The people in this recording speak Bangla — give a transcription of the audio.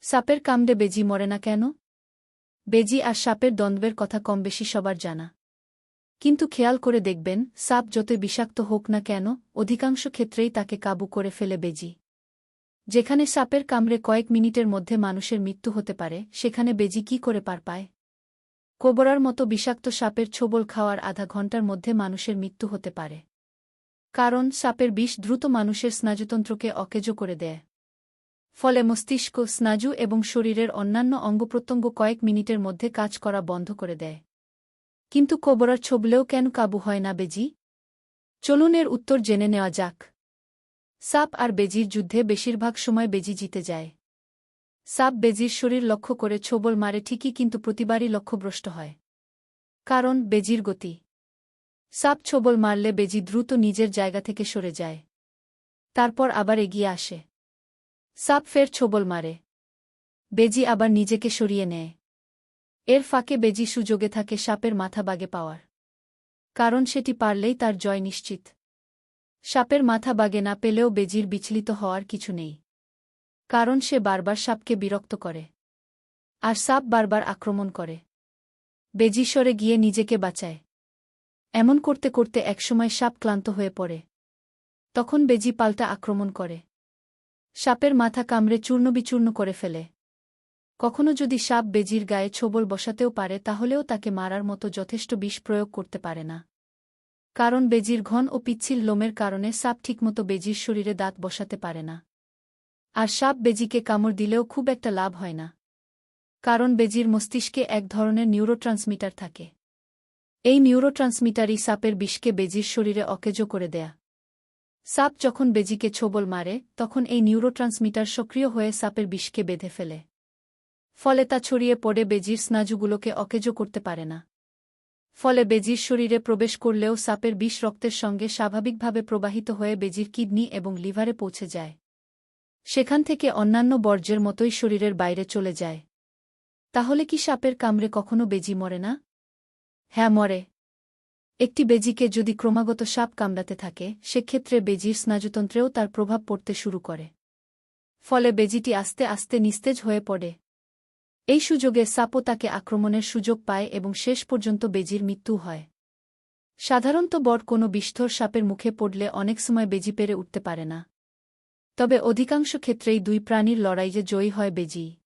সাপের কামড়ে বেজি মরে না কেন? বেজি আর সাপের দ্বন্দ্বের কথা কম বেশি সবার জানা। কিন্তু খেয়াল করে দেখবেন, সাপ যতই বিষাক্ত হোক না কেন, অধিকাংশ ক্ষেত্রেই তাকে কাবু করে ফেলে বেজি। যেখানে সাপের কামড়ে কয়েক মিনিটের মধ্যে মানুষের মৃত্যু হতে পারে, সেখানে বেজি কি করে পার পায়? কোবরার মতো বিষাক্ত সাপের ছোবল খাওয়ার আধা ঘণ্টার মধ্যে মানুষের মৃত্যু হতে পারে। কারণ সাপের বিষ দ্রুত মানুষের স্নায়ুতন্ত্রকে অকেজো করে দেয়। ফলে মস্তিষ্ক স্নাজু এবং শরীরের অন্যান্য অঙ্গপ্রত্যঙ্গ কয়েক মিনিটের মধ্যে কাজ করা বন্ধ করে দেয়। কিন্তু কোবরার ছবলেও কেন কাবু হয় না, বেজি? চলুন এর উত্তর জেনে নেওয়া যাক। সাপ আর বেজির যুদ্ধে বেশিরভাগ সময় বেজি জিতে যায়। সাপ বেজির শরীর লক্ষ্য করে ছোবল মারে ঠিকই কিন্তু প্রতিবারই লক্ষ্যভ্রষ্ট হয়। কারণ বেজির গতি। সাপ ছোবল মারলে বেজি দ্রুত নিজের জায়গা থেকে সরে যায়। তারপর আবার এগিয়ে আসে। সাপ ফের ছোবল মারে। বেজি আবার নিজেকে সরিয়ে নেয়। এর ফাঁকে বেজি সুযোগে থাকে সাপের মাথা বাগে পাওয়ার। কারণ সেটি পারলেই তার জয় নিশ্চিত। সাপের মাথা বাগে না পেলেও বেজির বিচলিত হওয়ার কিছু নেই। কারণ সে বারবার সাপকে বিরক্ত করে। আর সাপ বারবার আক্রমণ করে। বেজি সরে গিয়ে নিজেকে বাঁচায়। এমন করতে করতে একসময় সাপ ক্লান্ত হয়ে পড়ে। তখন বেজি পাল্টা আক্রমণ করে। সাপের মাথা কামড়ে চূর্ণবিচূর্ণ করে ফেলে। কখনো যদি সাপ বেজির গায়ে ছোবল বসাতেও পারে, তাহলেও তাকে মারার মতো যথেষ্ট বিষ প্রয়োগ করতে পারে না। কারণ বেজির ঘন ও পিচ্ছিল লোমের কারণে সাপ ঠিকমতো বেজির শরীরে দাঁত বসাতে পারে না। আর সাপ বেজিকে কামড় দিলেও খুব একটা লাভ হয় না। কারণ বেজির মস্তিষ্কে এক ধরনের নিউরোট্রান্সমিটার থাকে। এই নিউরোট্রান্সমিটারই সাপের বিষকে বেজির শরীরে অকেজো করে দেয়া। সাপ যখন বেজিকে ছোবল মারে, তখন এই নিউরোট্রান্সমিটার সক্রিয় হয়ে সাপের বিষকে বেঁধে ফেলে। ফলে তা ছড়িয়ে পড়ে বেজির স্নাজুগুলোকে অকেজো করতে পারে না। ফলে বেজির শরীরে প্রবেশ করলেও সাপের বিষ রক্তের সঙ্গে স্বাভাবিকভাবে প্রবাহিত হয়ে বেজির কিডনি এবং লিভারে পৌঁছে যায়। সেখান থেকে অন্যান্য বর্জ্যের মতোই শরীরের বাইরে চলে যায়। তাহলে কি সাপের কামড়ে কখনো বেজি মরে না? হ্যাঁ মরে। একটি বেজিকে যদি ক্রমাগত সাপ কামড়াতে থাকে, সেক্ষেত্রে বেজির স্নায়ুতন্ত্রেও তার প্রভাব পড়তে শুরু করে। ফলে বেজিটি আস্তে আস্তে নিস্তেজ হয়ে পড়ে। এই সুযোগে সাপও তাকে আক্রমণের সুযোগ পায় এবং শেষ পর্যন্ত বেজির মৃত্যু হয়। সাধারণত বড় কোনো বিষ্ঠর সাপের মুখে পড়লে অনেক সময় বেজি পেরে উঠতে পারে না। তবে অধিকাংশ ক্ষেত্রেই দুই প্রাণীর লড়াইয়ে জয়ী হয় বেজি।